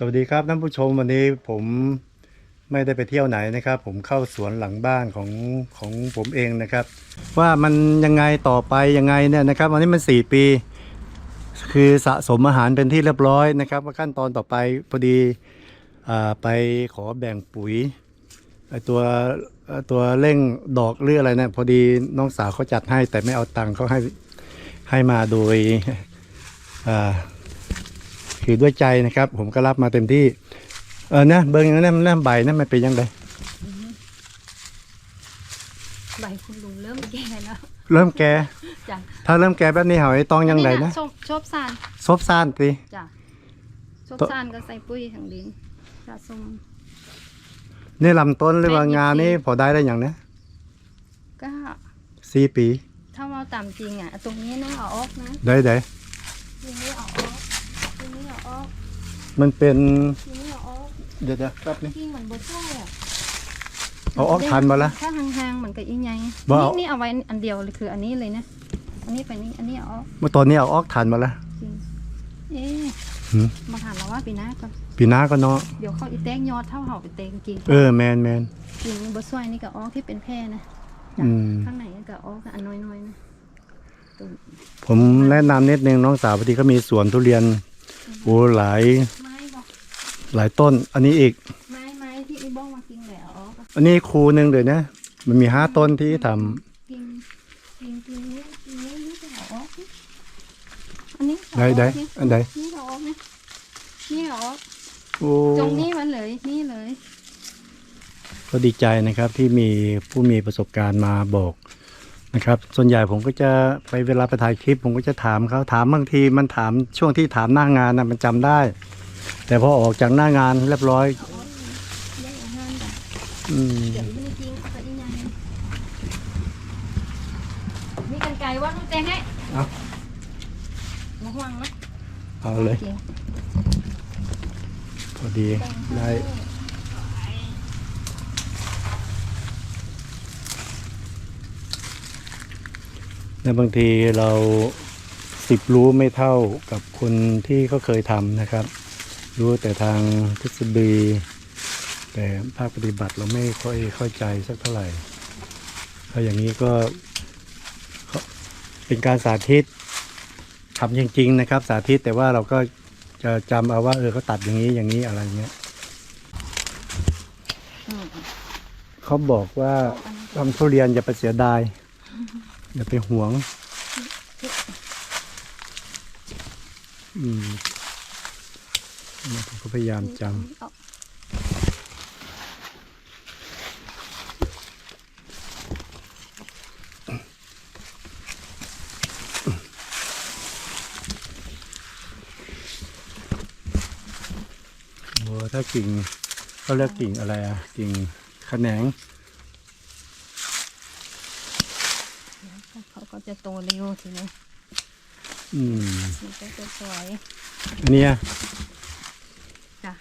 สวัสดีครับท่านผู้ชมวันนี้ผมไม่ได้ไปเที่ยวไหนนะครับ ผมเข้าสวนหลังบ้านของของผมเองนะครับ ว่ามันยังไงต่อไปยังไงเนี่ยนะครับวันนี้มัน 4 ปี คือสะสมอาหารเป็นที่เรียบร้อยนะครับ ว่าขั้นตอนต่อไปพอดีอไปขอแบ่งปุ๋ยตัวตัวเร่งดอกหรืออะไรเนี่ยพอดีน้องสาวเขาจัดให้แต่ไม่เอาตังค์เขาให้ให้มาโดยอ่า คือด้วยใจนะครับ ผมก็รับมาเต็มที่ เออนะเบิ้งอย่างนั้นนะใบนั่นมันเป็นยังไงใบคุณลุงเริ่มแก่แล้ว เริ่มแก่จ้ะถ้าเริ่มแก่แบบนี้เหาไอ้ตองยังไงนะชอบชอบซานซบซ่านสิจ้ะชอบต้นซานก็ใส่ปุ๋ยทางดินสะสมนี่ลำต้นหรือว่าแม่นงานนี่ยี่สิบพอได้ได้อย่างนะก็สี่ปี ถ้าเราตามจริงอะ ตรงนี้นะเอาออกนะ ได้ได้ตรงนี้เอาออกตรงนี้เอาออก มันเป็นตรงนี้เอาออกเดี๋ยวเดี๋ยวแป๊บนึงจริงเหมือนบดช่วยอะเอาออกทันมาละ ถ้าห่างๆเหมือนกับอีไงบ่เอานี่นี่เอาไว้อันเดียวเลยคืออันนี้เลยนะ อันนี้ไปนี่อันนี้เอาออกเมื่อตอนนี้เอาออกทันมาละ จริงเอ๊ะหืม มาถามเราว่าปีหน้าก่อนปีหน้าก็เนาะเดี๋ยวเขาอีแตงยอดเท่าเห่าไปเตงจริงเออแมนแมนจริงบดช่วยนี่ก็ออกที่เป็นแพร่นะจ้ะอืมข้างในก็ออกอันน้อยๆนะตัวผมแนะนำนิดนึงน้องสาวพอดีก็มีสวนทุเรียนโอ้หลายไม้บอก หลายต้น อันนี้อีก ไม้ไม้ที่อีบ้องมากินแหละออกอะอันนี้คูหนึ่งเลยนะ มันมีห้าต้นที่ทำกินกินกินนี้กินนี้นี่ก็เอาออกนี่อันนี้ก็ได้เอาออกได้นี่อันใดนี่ก็เอาออกนี่นี่เอาออกโอ้ตรงนี้มันเลยนี่เลย ก็ดีใจนะครับที่มีผู้มีประสบการณ์มาบอกนะครับ ส่วนใหญ่ผมก็จะไปเวลาไปถ่ายคลิป ผมก็จะถามเขาถามบางทีมันถามช่วงที่ถามหน้างานนะมันจำได้ แต่พอออกจากหน้างานเรียบร้อยได้อาหารจ้ะอืมเดี๋ยวไม่ได้จริงเอาไปอีกอย่างหนึ่งมีกันไก่ว่าลูกแตงให้เอาระวังนะเอาเลยจริงพอดี ได้และบางทีเราสิบรู้ไม่เท่ากับคนที่เขาเคยทำนะครับ รู้แต่ทางทฤษฎี แต่ภาคปฏิบัติเราไม่ค่อยเข้าใจสักเท่าไหร่ถ้าอย่างนี้ก็เป็นการสาธิตทำจริง ๆ นะครับ สาธิตแต่ว่าเราก็จะจำเอาว่าเออเขาตัดอย่างนี้อย่างนี้อะไรเงี้ยเขาบอกว่าทำทุเรียนอย่าไปเสียดายอย่าไปหวง อืม ผมก็พยายามจเอาำโอ้ถ้ากิ่งเขาเรียกกิ่งอะไรอะกิ่งแขนงเขาก็จะโตเร็วทีนี้อืมมันก็จะสวยอันเนี้ย จ้ะ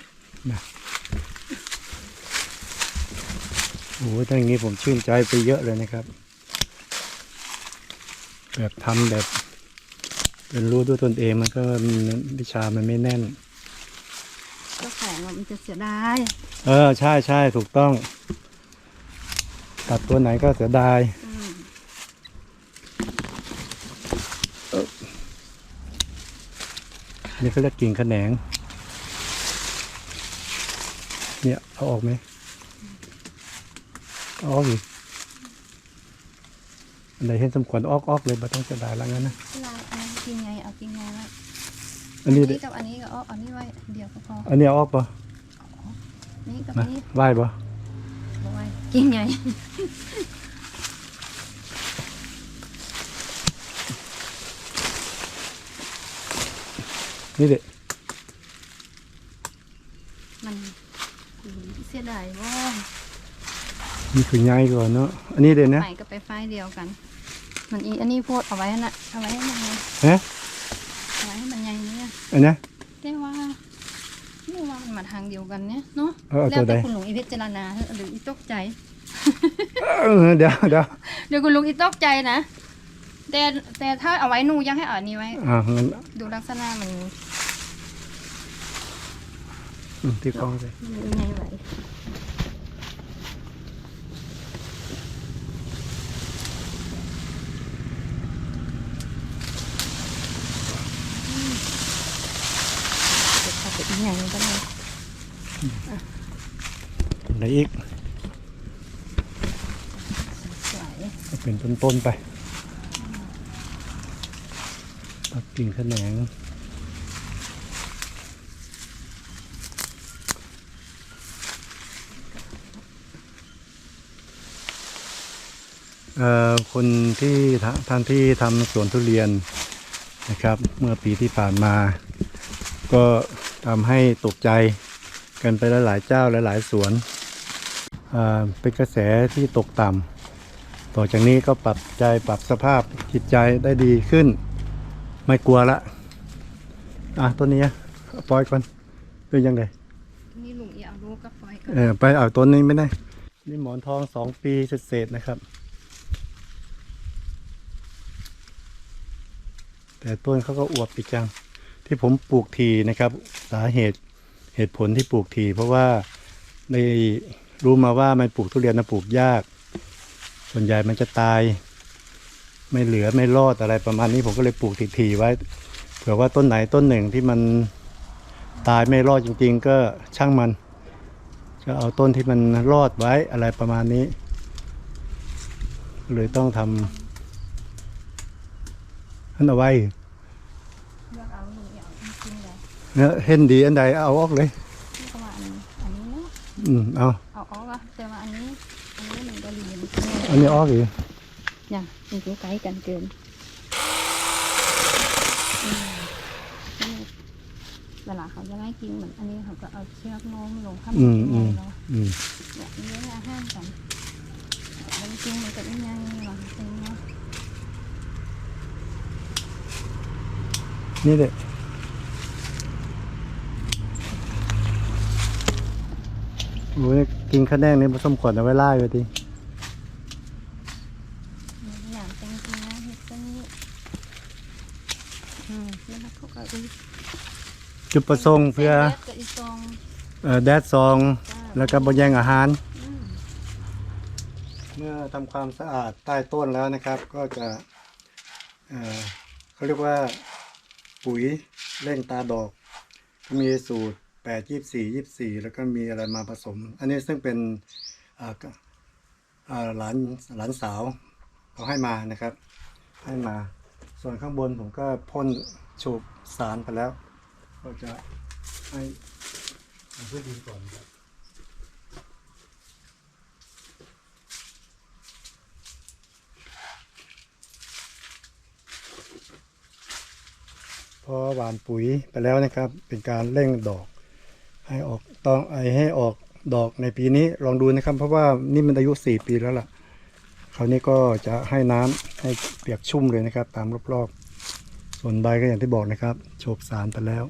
โอ้ถ้าอย่างนี้ผมชื่นใจไปเยอะเลยนะครับ แบบทำแบบเป็นรู้ด้วยตนเองมันก็วิชามันไม่แน่นเจ้าของอะมันจะเสียดาย เออ ใช่ใช่ถูกต้อง ตัดตัวไหนก็เสียดายอืมนี่เขาเรียกกิ่งแขนง เนี่ยเอาออกไหมเอาออกอีกอันไหนเห็นสมควรออกออกเลยไม่ต้องเสียดายแล้วงั้นนะเวลาเอากินไงเอากินไงไว้อันนี้กับอันนี้ก็เอาอันนี้ไว้เดียวก็พออันนี้เอาออกปะนี่กับมานี้ไหว้ปะเอาไว้กินไงนี่เด็ก มันเสียดายว่า นี่คือง่ายกว่าเนาะอันนี้เด็กนะไปกับไปไฟเดียวกัน มันอีอันนี้โพดเอาไว้ให้น่ะเอาไว้ให้มันไงฮะเอาไว้ให้มันไงเนี่ยอันนี้แต่ว่าไม่ว่ามันมาทางเดียวกันเนี่ยเนาะเอาเอาแล้วตัวใดแต่คุณลุงอีพิจารณาหรืออีตกใจเออเดี๋ยวเดี๋ยวเดี๋ยวคุณลุงอีตกใจนะแต่แต่ถ้าเอาไว้หนูยังให้เอาอันนี้ไว้อ่างั้นดูลักษณะมันอืมที่คล้องเลยยังไงไหวเดี๋ยวเข้าไป อีกอย่างหนึงก็ได้อะไรอีกสวยก็เป็นต้นๆไปตัดกิ่งแขนงเอ่อคนที่ทะท่านที่ทำสวนทุเรียนนะครับ เมื่อปีที่ผ่านมา ก็ ทำให้ตกใจกันไปหลายๆเจ้าหลายๆสวนอ่าเป็นกระแสที่ตกต่ำต่อจากนี้ก็ปรับใจปรับสภาพจิตใจได้ดีขึ้น ไม่กลัวละอะต้นนี้อะปล่อยก่อนเป็นยังไงนี่ลุงอย่าเอาลูกกับไฟก่อนเออไปเอาต้นนี้ไม่ได้นี่หมอนทองสองปีเศษๆนะครับ แต่ต้นเขาก็อวบปีจัง ที่ผมปลูกทีนะครับ สาเหตุเหตุผลที่ปลูกทีเพราะว่าได้รู้มาว่ามันปลูกทุเรียนนะปลูกยาก ส่วนใหญ่มันจะตาย ไม่เหลือไม่รอดอะไรประมาณนี้ผมก็เลยปลูกทีๆไว้ เผื่อว่าต้นไหนต้นหนึ่งที่มันตายไม่รอดจริง ๆ ก็ช่างมันก็เอาต้นที่มันรอดไว้อะไรประมาณนี้เลยต้องทำอันเอาไว้ เลือกเอาลุงอย่าเอาจริงๆ เลยเนี่ยเห็นดีอันใดเอาออกเลยนี่ก็ว่าอันนี้อันนี้เนาะอืมเอาเอาออกอะแต่ว่าอันนี้อันนี้มันก็เหลียมอันนี้ออกอีกอย่างมันอยู่ไกลกันเกินอืมนี่เวลาเขาจะไล่กินเหมือนอันนี้เขาก็เอาเชือกโน้มลงข้างบอืนมอืมเนาะอืมเนี่ยเลี้ยงอาหารกันบางทีมันก็ไม่ยังหรอกเป็นเนาะนี่เด็โอ้ยกินข้าวแดงนี่ผสมขวดเอาไว้ไล่ไปทีอย่างเป็นจริงนะเห็ดต้นนี้อืมแล้วเขาก็อีกจุดประสงค์เพื่อเล็กกับอีซองเอ่อแดดซอง จ้าแล้วก็บแยงอาหาร อืมเมื่อทำความสะอาดใต้ต้นแล้วนะครับ ก็จะเอ่อเขาเรียกว่าปุ๋ยเร่งตาดอก มีสูตร 8 24 24แล้วก็มีอะไรมาผสม อันนี้ซึ่งเป็นหลานหลานสาวเขาให้มานะครับ ให้มา ส่วนข้างบนผมก็พ่นโฉบสารไปแล้ว ก็จะให้เพื่อดีก่อนครับพอหวานปุ๋ยไปแล้วนะครับ เป็นการเร่งดอก ให้ออกต้องไอให้ออกดอกในปีนี้ลองดูนะครับ เพราะว่านี่มันอายุสี่ปีแล้วล่ะคราวนี้ก็จะให้น้ำให้เปียกชุ่มเลยนะครับ ตามรอบๆ ส่วนใบก็อย่างที่บอกนะครับโฉบสารไปแล้ว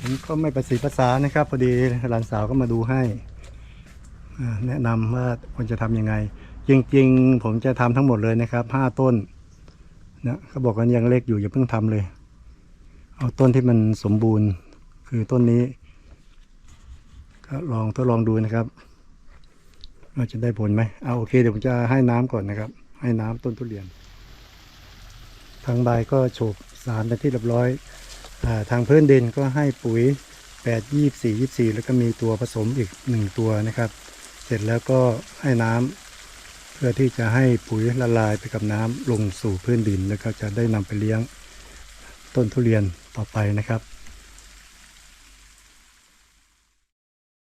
ผมก็ไม่ประสีภาษานะครับ พอดีหลานสาวก็มาดูให้แนะนำว่าควรจะทำยังไง จริงๆ ผมจะทำทั้งหมดเลยนะครับห้าต้นนะเขาบอกกันยังเล็กอยู่อย่าเพิ่งทำเลย เอาต้นที่มันสมบูรณ์ คือต้นนี้ ก็ลองทดลองดูนะครับว่าจะได้ผลไหมเอาโอเคเดี๋ยวผมจะให้น้ำก่อนนะครับ ให้น้ำต้นทุเรียน ทางใบก็โฉบสารไปที่เรียบร้อยอทางพื้นดินก็ให้ปุ๋ย 8 24 24 แล้วก็มีตัวผสมอีก 1 ตัวนะครับ เสร็จแล้วก็ให้น้ำเพื่อที่จะให้ปุ๋ยละลายไปกับน้ำลงสู่พื้นดินแล้วก็จะได้นำไปเลี้ยงต้นทุเรียนต่อไปนะครับ